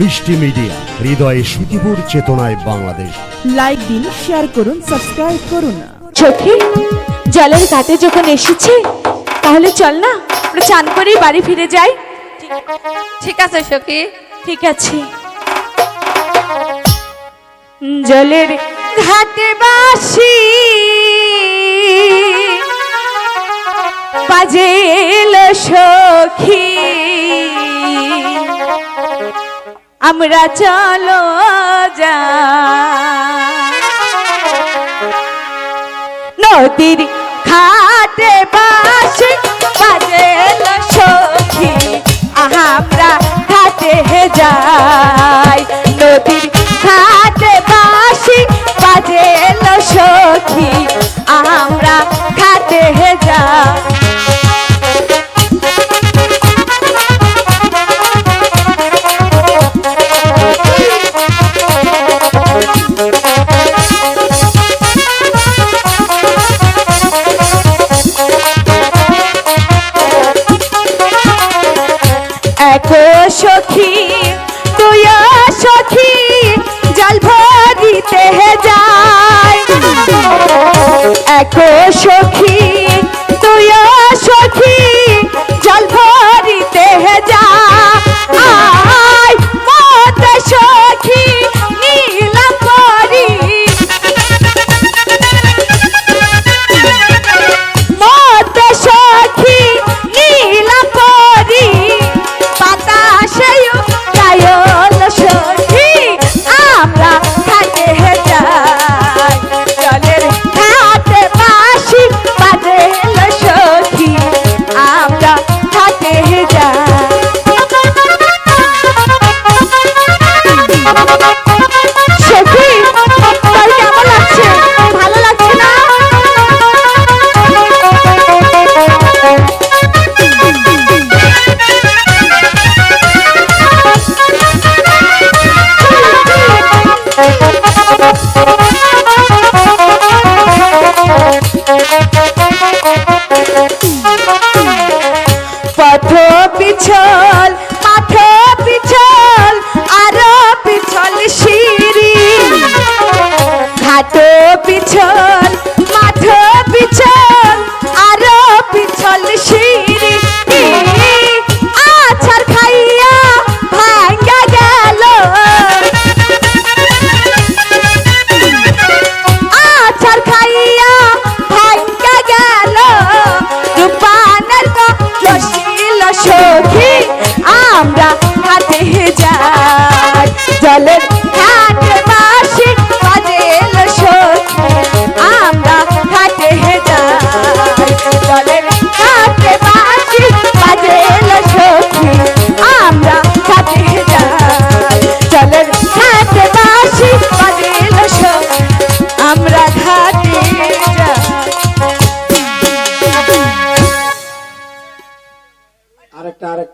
মিষ্টি মিডিয়া হৃদয়ে সুখীপুর চেতনায় বাংলাদেশ। লাইক দিন শেয়ার করুন সাবস্ক্রাইব করুন। চোখে? জলের ঘাটে যখন এসেছি তাহলে চল না আমরা চান করেই বাড়ি ফিরে যাই। ঠিক আছে সখী। ঠিক আছে। জলের ঘাটে বাসি বাজেল সখী আমরা চলো যা। নদীর ভরিতে যায়। এক সখী চল চলে ঘাটে বাসি বাজে এলো আমরা ঘাটে আমরা ঘাটে হে যাই। চলে ঘাটে বাসি আরেকটা